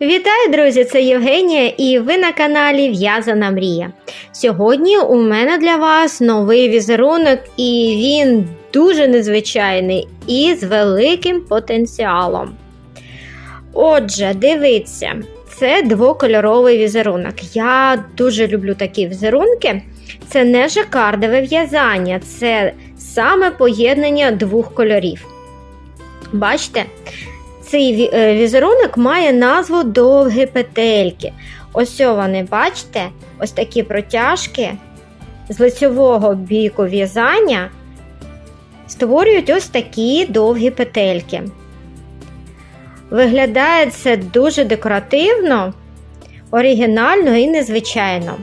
Вітаю, друзі! Це Євгенія і ви на каналі В'язана Мрія. Сьогодні у мене для вас новий візерунок, і він дуже незвичайний і з великим потенціалом. Отже, дивіться, це двокольоровий візерунок. Я дуже люблю такі візерунки. Це не жакардове в'язання, це саме поєднання двох кольорів. Бачите? Цей е, візерунок має назву довгі петельки. Ось вони, бачите, ось такі протяжки з лицьового біку в'язання створюють ось такі довгі петельки. Виглядає це дуже декоративно, оригінально і незвичайно.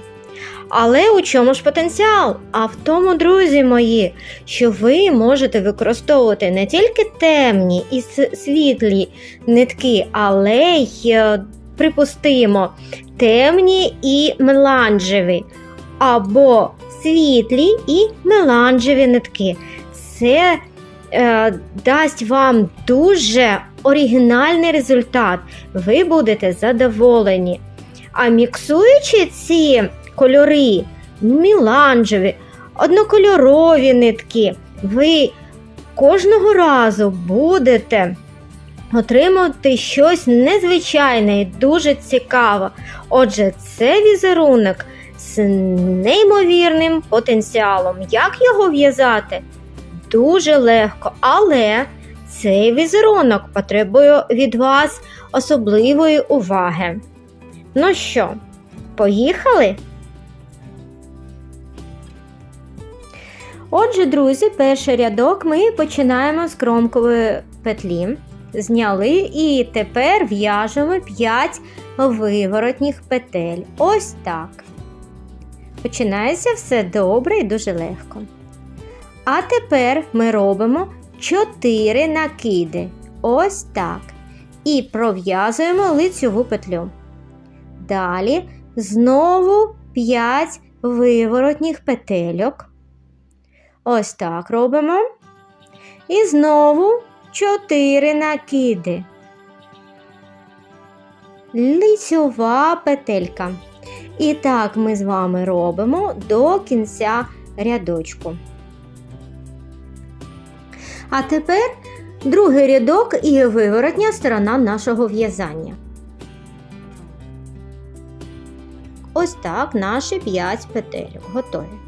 Але у чому ж потенціал? А в тому, друзі мої, що ви можете використовувати не тільки темні і світлі нитки, але й, е, припустимо, темні і меланжеві, або світлі і меланжеві нитки. Це е, дасть вам дуже оригінальний результат. Ви будете задоволені. А міксуючи ці кольори, міланжеві, однокольорові нитки, ви кожного разу будете отримувати щось незвичайне і дуже цікаве. Отже, це візерунок з неймовірним потенціалом. Як його в'язати? Дуже легко, але цей візерунок потребує від вас особливої уваги. Ну що, поїхали? Отже, друзі, перший рядок ми починаємо з кромкової петлі. Зняли і тепер в'яжемо 5 виворотніх петель. Ось так. Починається все добре і дуже легко. А тепер ми робимо 4 накиди. Ось так. І пров'язуємо лицьову петлю. Далі знову 5 виворотніх петельок. Ось так робимо. І знову 4 накиди. Лицьова петелька. І так ми з вами робимо до кінця рядочку. А тепер другий рядок і виворотня сторона нашого в'язання. Ось так наші 5 петель готові.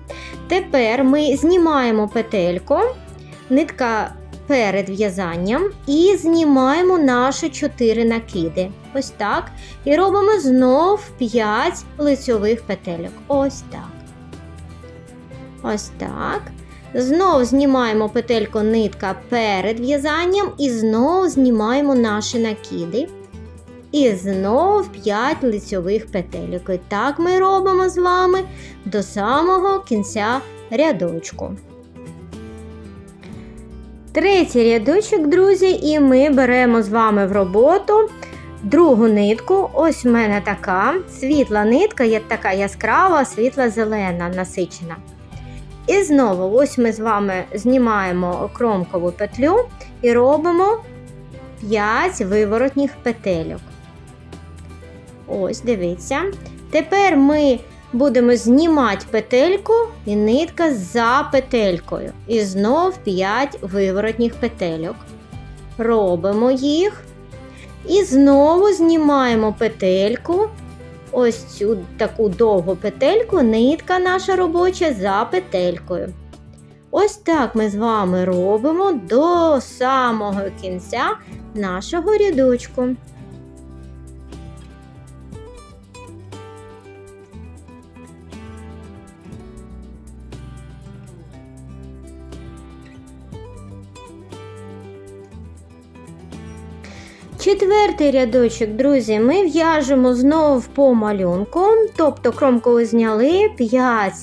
Тепер ми знімаємо петельку, нитка перед в'язанням і знімаємо наші 4 накиди. Ось так. І робимо знов 5 лицьових петельок. Ось так. Ось так. Знов знімаємо петельку нитка перед в'язанням і знов знімаємо наші накиди. І знов 5 лицьових петельок. І так ми робимо з вами до самого кінця рядочку. Третій рядочок, друзі, і ми беремо з вами в роботу другу нитку. Ось в мене така світла нитка, є така яскрава, світла зелена, насичена. І знову, ось ми з вами знімаємо кромкову петлю і робимо 5 виворотніх петельок. Ось, дивіться. Тепер ми будемо знімати петельку і нитка за петелькою. І знов 5 виворотніх петельок. Робимо їх. І знову знімаємо петельку. Ось цю таку довгу петельку, нитка наша робоча за петелькою. Ось так ми з вами робимо до самого кінця нашого рядочку. Четвертий рядочок, друзі, ми в'яжемо знову по малюнку, тобто кромку зняли 5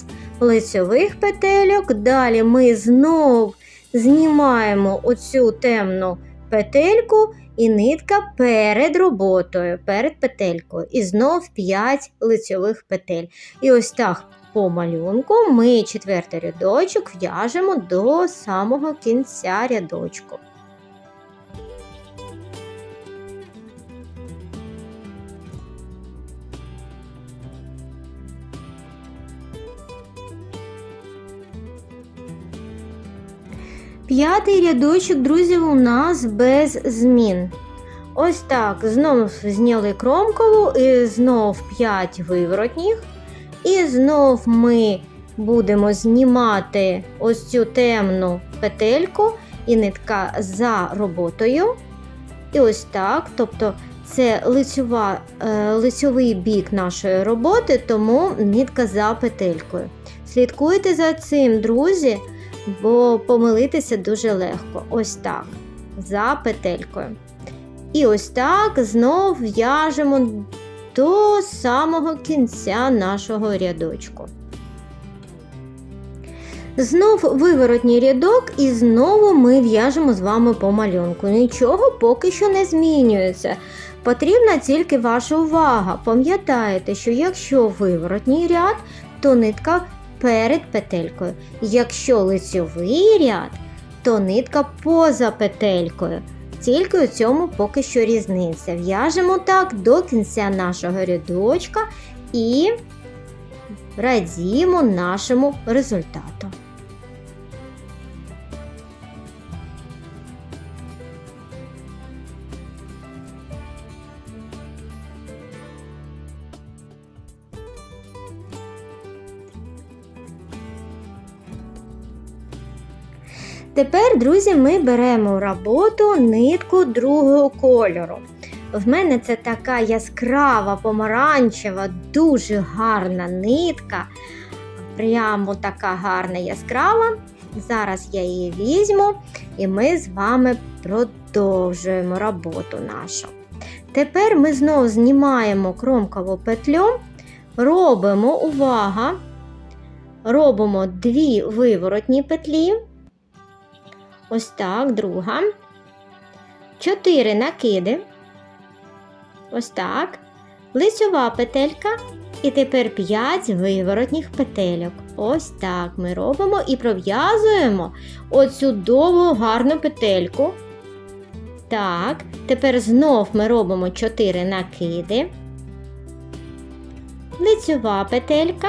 лицьових петельок. Далі ми знов знімаємо оцю темну петельку і нитка перед роботою, перед петелькою. І знов 5 лицьових петель. І ось так по малюнку ми четвертий рядочок в'яжемо до самого кінця рядочку. П'ятий рядочок, друзі, у нас без змін. Ось так. Знову зняли кромкову, і знов 5 виворотніх. І знов ми будемо знімати ось цю темну петельку і нитка за роботою. І ось так. Тобто це лицьова, е, лицьовий бік нашої роботи, тому нитка за петелькою. Слідкуйте за цим, друзі, бо помилитися дуже легко. Ось так. За петелькою. І ось так знов в'яжемо до самого кінця нашого рядочку. Знов виворотній рядок, і знову ми в'яжемо з вами по малюнку. Нічого поки що не змінюється. Потрібна тільки ваша увага. Пам'ятаєте, що якщо виворотній ряд, то нитка перед петелькою. Якщо лицьовий ряд, то нитка поза петелькою. Тільки у цьому поки що різниця. В'яжемо так до кінця нашого рядочка і радіємо нашому результату. Тепер, друзі, ми беремо роботу нитку другого кольору. В мене це така яскрава, помаранчева, дуже гарна нитка. Прямо така гарна яскрава. Зараз я її візьму і ми з вами продовжуємо роботу нашу. Тепер ми знову знімаємо кромкову петлю, робимо увага, робимо дві виворотні петлі. Ось так, друга. Чотири накиди. Ось так. Лицьова петелька. І тепер 5 виворотніх петельок. Ось так ми робимо і пров'язуємо оцю довгу гарну петельку. Так, тепер знов ми робимо 4 накиди. Лицьова петелька.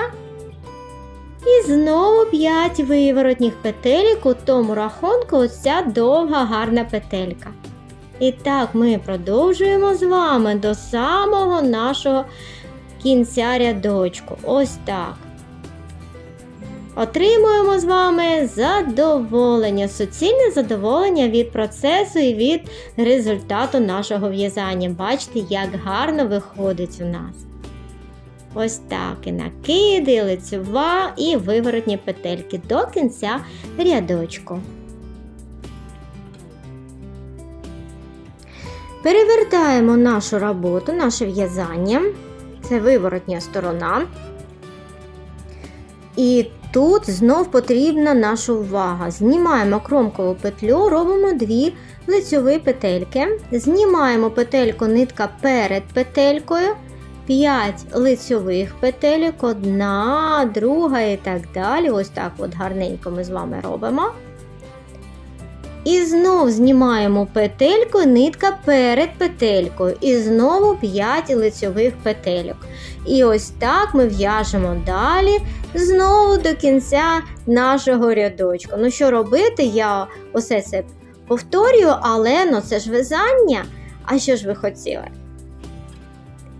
І знову 5 виворотніх петелек у тому рахунку ось ця довга гарна петелька. І так ми продовжуємо з вами до самого нашого кінця рядочку. Ось так. Отримуємо з вами задоволення, суцільне задоволення від процесу і від результату нашого в'язання. Бачите, як гарно виходить у нас. Ось так і накиди, лицьова і виворотні петельки до кінця рядочку. Перевертаємо нашу роботу, наше в'язання. Це виворотня сторона. І тут знов потрібна наша увага. Знімаємо кромкову петлю, робимо дві лицьові петельки. Знімаємо петельку нитка перед петелькою. 5 лицьових петелек, одна, друга і так далі. Ось так от гарненько ми з вами робимо. І знов знімаємо петельку, нитка перед петелькою. І знову 5 лицьових петельок. І ось так ми в'яжемо далі, знову до кінця нашого рядочку. Ну, що робити? Я усе це повторюю, але ну, це ж в'язання. А що ж ви хотіли?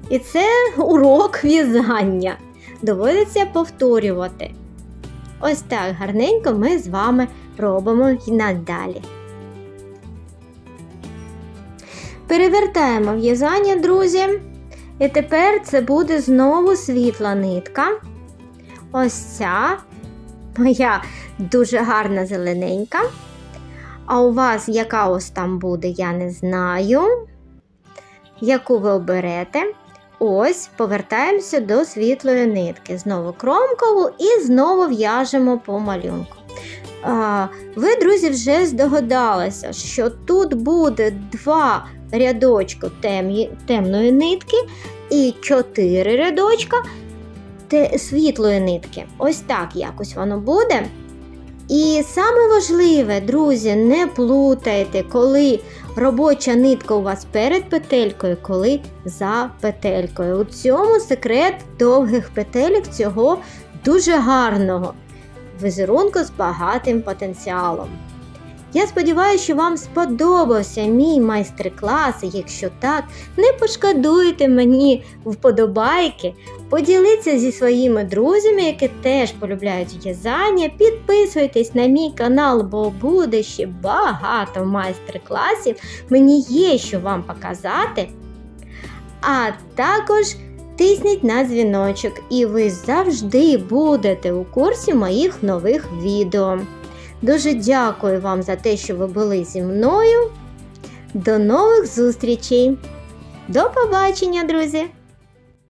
І це урок в'язання. Доводиться повторювати. Ось так гарненько ми з вами робимо і надалі. Перевертаємо в'язання, друзі. І тепер це буде знову світла нитка. Ось ця моя дуже гарна зелененька. А у вас яка ось там буде, я не знаю. Яку ви оберете. Ось, повертаємося до світлої нитки. Знову кромкову і знову в'яжемо по малюнку. А, Ви, друзі, вже здогадалися, що тут буде два рядочки темні, темної нитки і чотири рядочка світлої нитки. Ось так якось воно буде. І саме важливе, друзі, не плутайте, коли робоча нитка у вас перед петелькою, коли за петелькою. У цьому секрет довгих петелек цього дуже гарного візерунку з багатим потенціалом. Я сподіваюся, що вам сподобався мій майстер-клас. Якщо так, не пошкодуйте мені вподобайки, поділіться зі своїми друзями, які теж полюбляють в'язання. Підписуйтесь на мій канал, бо буде ще багато майстер-класів. Мені є що вам показати. А також тисніть на дзвіночок, і ви завжди будете у курсі моїх нових відео. Дуже дякую вам за те, що ви були зі мною. До нових зустрічей! До побачення, друзі!